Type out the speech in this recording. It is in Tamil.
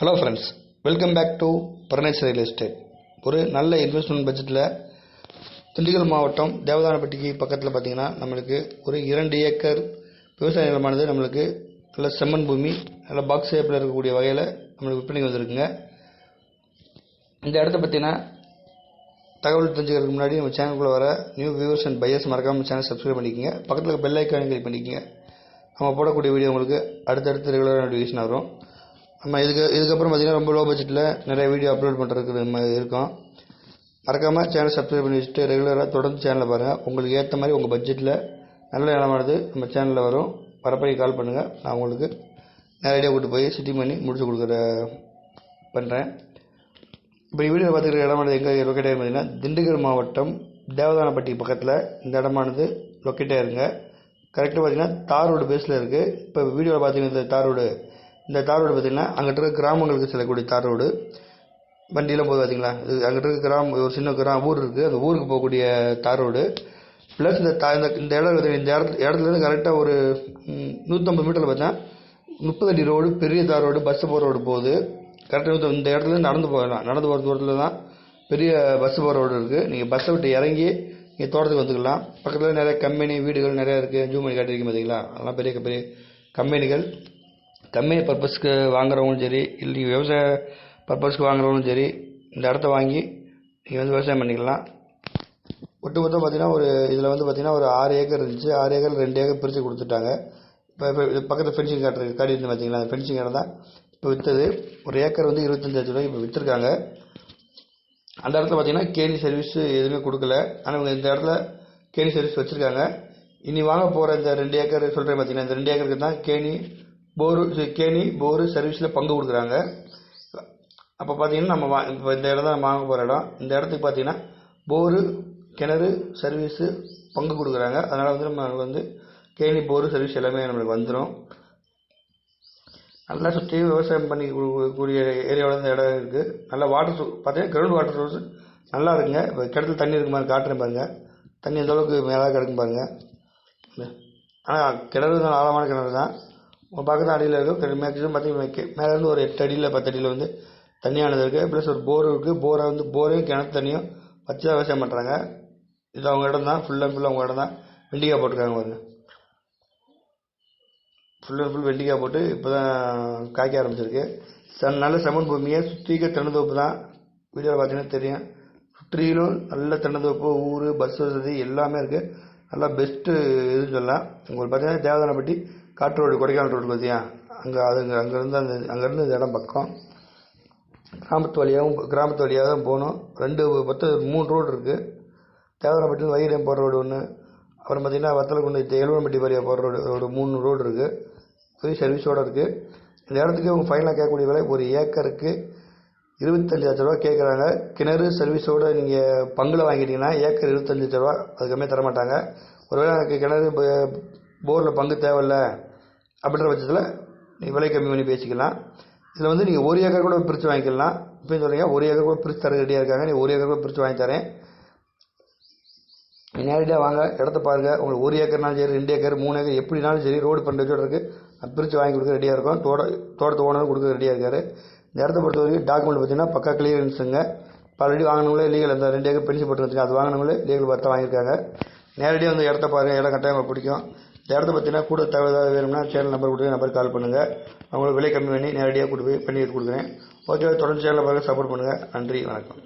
Hello friends welcome back to பர்னேஸ் real estate ஒரு நல்ல இன்வெஸ்ட்மெண்ட் பட்ஜெட்டில் திண்டுக்கல் மாவட்டம் தேவதானப்பட்டிக்கு பக்கத்தில் பார்த்தீங்கன்னா நம்மளுக்கு ஒரு இரண்டு ஏக்கர் விவசாய நிலமானது நம்மளுக்கு நல்ல செம்மண் பூமி நல்ல பாக்ஸ் ஷேப்பில் இருக்கக்கூடிய வகையில் நம்மளுக்கு விற்பனைக்கு வந்திருக்குங்க. இந்த இடத்த பார்த்தீங்கன்னா தகவல் தெரிஞ்சுக்கிறதுக்கு முன்னாடி நம்ம சேனலுக்குள்ளே வர நியூ வியூவர்ஸ் அண்ட் பையர்ஸ் மறக்காமல் சேனல் சப்ஸ்கிரைப் பண்ணிக்கோங்க. பக்கத்தில் பெல் ஐக்கான் கிளிக் பண்ணிக்கோங்க. நம்ம போடக்கூடிய வீடியோ உங்களுக்கு அடுத்தடுத்து ரெகுலராக நோட்டிஃபிகேஷன் வரும். நம்ம இதுக்கு இதுக்கப்புறம் பார்த்தீங்கன்னா ரொம்ப லோ பட்ஜெட்டில் நிறைய வீடியோ அப்லோட் பண்ணுறதுக்கு நம்ம இருக்கோம். மறக்காமல் சேனல் சப்ஸ்கிரைப் பண்ணி வச்சுட்டு ரெகுலராக தொடர்ந்து சேனலில் பாருங்கள் உங்களுக்கு ஏற்ற மாதிரி உங்கள் பட்ஜெட்டில் நல்ல நிலமானது நம்ம சேனலில் வரும். வரப்படி கால் பண்ணுங்கள் நான் உங்களுக்கு நேரடியாக கூட்டு போய் சிட்டிங் பண்ணி முடிச்சு கொடுக்குற பண்ணுறேன் இப்போ வீடியோ பார்த்துக்கிற இடமானது எங்கே லொக்கேட் ஆகி பார்த்தீங்கன்னா திண்டுக்கல் மாவட்டம் தேவதானப்பட்டி பக்கத்தில் இந்த இடமானது லொக்கேட் ஆகிருங்க கரெக்டாக பார்த்தீங்கன்னா தார் ரோடு பேஸில் இருக்குது இப்போ வீடியோவில் பார்த்தீங்கன்னா இந்த தார் ரோடு இந்த தார் ரோடு பார்த்திங்கன்னா அங்கிட்ட இருக்க கிராமங்களுக்கு செல்லக்கூடிய தார் ரோடு வண்டியெலாம் போகுது பார்த்தீங்களா? இது அங்கிட்ட இருக்க கிராமம் ஒரு சின்ன கிராம ஊர் இருக்குது அந்த ஊருக்கு போகக்கூடிய தார் ரோடு ப்ளஸ் இந்த தா இந்த இந்த இடம் இந்த இடத்துல இடத்துலேருந்து கரெக்டாக ஒரு நூற்றம்பது மீட்டரில் பார்த்தா முப்பது அடி ரோடு பெரிய தார் ரோடு பஸ்ஸு போகிற ரோடு போகுது கரெக்டாக இந்த இடத்துல நடந்து போகலாம். நடந்து போகிற தூரத்தில் தான் பெரிய பஸ் போகிற ரோடு இருக்குது நீங்கள் பஸ்ஸை விட்டு இறங்கி நீங்கள் தோட்டத்துக்கு வந்துக்கலாம். பக்கத்தில் நிறைய கம்பெனி வீடுகள் நிறையா இருக்குது ஜூம் பண்ணி காட்டியிருக்கீங்க பார்த்தீங்களா? அதெல்லாம் பெரிய பெரிய கம்பெனிகள். கம்பெனி பர்பஸ்க்கு வாங்குறவங்களும் சரி இல்லை விவசாய பர்பஸ்க்கு வாங்குறவங்களும் சரி இந்த இடத்த வாங்கி நீங்கள் வந்து விவசாயம் பண்ணிக்கலாம். ஒட்டு மொத்தம் பார்த்தீங்கன்னா ஒரு இதில் வந்து பார்த்தீங்கன்னா ஒரு ஆறு ஏக்கர் இருந்துச்சு. ஆறு ஏக்கர் ரெண்டு ஏக்கர் பிரித்து கொடுத்துட்டாங்க. இப்போ இப்போ இது பக்கத்தில் ஃபென்சிங் காட்டுற காடி இருந்து பார்த்தீங்களா அந்த ஃபென்சிங் கடை தான். இப்போ விற்றது ஒரு ஏக்கர் வந்து இருபத்தஞ்சாயிரத்து ரூபாய் இப்போ விற்றுருக்காங்க அந்த இடத்துல பார்த்தீங்கன்னா கேணி சர்வீஸ் எதுவுமே கொடுக்கல. ஆனால் இவங்க இந்த இடத்துல கேணி சர்வீஸ் வச்சுருக்காங்க. இனி வாங்க போகிற இந்த ரெண்டு ஏக்கர் சொல்கிறேன் பார்த்தீங்கன்னா இந்த ரெண்டு ஏக்கருக்கு தான் கேணி போரு கேணி போரு சர்வீஸில் பங்கு கொடுக்குறாங்க. அப்போ பார்த்தீங்கன்னா நம்ம வா இப்போ இந்த இடம் தான் நம்ம வாங்க போகிற இடம் இந்த இடத்துக்கு பார்த்தீங்கன்னா போரு கிணறு சர்வீஸு பங்கு கொடுக்குறாங்க. அதனால் வந்து நம்ம வந்து கேணி போரு சர்வீஸ் எல்லாமே நம்மளுக்கு வந்துடும் நல்லா சுற்றி விவசாயம் பண்ணி கூடிய ஏரியாவில் இந்த இடம் இருக்குது நல்ல வாட்டர் சோ பார்த்தீங்கன்னா கிரவுண்ட் வாட்டர் சோர்ஸ் நல்லா இருக்குங்க. இப்போ கிணத்துல தண்ணி இருக்கு மாதிரி காட்டுறேன் பாருங்கள் தண்ணி எந்தளவுக்கு மேலே கிடக்கும் பாருங்கள் ஆனால் கிணறு தான் ஆழமான கிணறு தான். உங்கள் பக்கத்து அடியில் இருக்கும் மேக்ஸிமம் பார்த்தீங்கன்னா மேலேருந்து ஒரு எட்டு அடியில் பத்து அடியில் வந்து தண்ணியானது இருக்குது ப்ளஸ் ஒரு போர் இருக்குது போரை வந்து போரையும் கிணத்து தண்ணியும் வச்சு தான் விவசாயம் பண்ணுறாங்க இது அவங்க இடம் தான். ஃபுல் அண்ட் ஃபுல் அவங்க இடம் தான். வெண்டிக்காய் போட்டிருக்காங்க பாருங்க. ஃபுல் அண்ட் ஃபுல் வெண்டிக்காய் போட்டு இப்போ தான் காய்க்க ஆரம்பிச்சிருக்கு. சன் நல்ல செம்மண் பூமியை சுற்றிக்க தென்னந்தோப்பு தான். வீடியோவில் பார்த்தீங்கன்னா தெரியும். சுற்றிலும் நல்ல தென்னந்தோப்பு ஊர் பஸ் வசதி எல்லாமே இருக்குது நல்லா பெஸ்ட்டு இதுன்னு சொல்லலாம் உங்களுக்கு பார்த்தீங்கன்னா தேவதானப்பட்டி காட்டு ரோடு கொடைக்கானல் ரோடு பார்த்தியா அங்கே அது அங்கேருந்து அந்த அங்கேருந்து இந்த இடம் பக்கம். கிராமத்து வழியாகவும் கிராமத்து வழியாக தான் போகணும். ரெண்டு மொத்தம் மூணு ரோடு இருக்குது தேவதானப்பட்டி வைரம் போகிற ரோடு ஒன்று அப்புறம் பார்த்தீங்கன்னா வத்தலக்குண்டு எழுவன்பட்டி வழியாக போகிற ரோடு ஒரு மூணு ரோடு இருக்குது ஃப்ரீ சர்வீஸோடு இருக்குது இந்த இடத்துக்கு அவங்க ஃபைனலாக கேட்கக்கூடிய விலை ஒரு ஏக்கருக்கு இருபத்தஞ்சு லட்ச ரூபா கேட்குறாங்க கிணறு சர்வீஸோடு நீங்கள் பங்கில் வாங்கிட்டீங்கன்னா ஏக்கர் இருபத்தஞ்சு லட்ச ரூபா அது கம்மியாக தர மாட்டாங்க ஒருவேளை எனக்கு கிணறு போரில் பங்கு தேவையில்ல அப்படின்ற பட்சத்தில் நீங்கள் விலை கம்மி பண்ணி பேசிக்கலாம். இதில் வந்து நீங்கள் ஒரு ஏக்கர் கூட பிரித்து வாங்கிக்கலாம். இப்போ சொல்கிறீங்க ஒரு ஏக்கர் கூட பிரித்து தர ரெடியாக இருக்காங்க. நீ ஒரு ஏக்கர் கூட பிரித்து வாங்கி தரேன். நேரடியாக வாங்க இடத்த பாருங்கள் உங்களுக்கு ஒரு ஏக்கர்னாலும் சரி ரெண்டு ஏக்கர் மூணு ஏக்கர் எப்படினாலும் சரி ரோடு பண்ணுறதோட இருக்குது அது பிரித்து வாங்கி கொடுக்க ரெடியாக இருக்கும். தோட தோட்டத்து ஓனர் கொடுக்க ரெடியாக இருக்காரு. இந்த இடத்த பொறுத்த வரைக்கும் டாக்குமெண்ட் பார்த்தீங்கன்னா பக்கா கிளியரன்ஸுங்க இப்போ ஆல்ரெடி வாங்கினவங்களே லீகல் அந்த ரெண்டு ஏக்கர் பென்ஷன் போட்டு அது வாங்கினவங்களே லீகல் பார்த்தா வாங்கியிருக்காங்க. நேரடியாக வந்து இடத்த பாருங்கள் இடம் கட்டாயமாக பிடிக்கும். இந்த இடத்த பார்த்தீங்கன்னா கூட தகவல் ஏதாவது வேணும்னா சேனல் நம்பர் கொடுத்து நம்பர் கால் பண்ணுங்கள் அவங்களுக்கு விலை கம்மி பண்ணி நேரடியாக கொண்டு போய் பண்ணி கொடுக்குறேன். ஓகே தொடர்ந்து சேனலில் பாருங்கள் சப்போர்ட் பண்ணுங்கள் நன்றி வணக்கம்.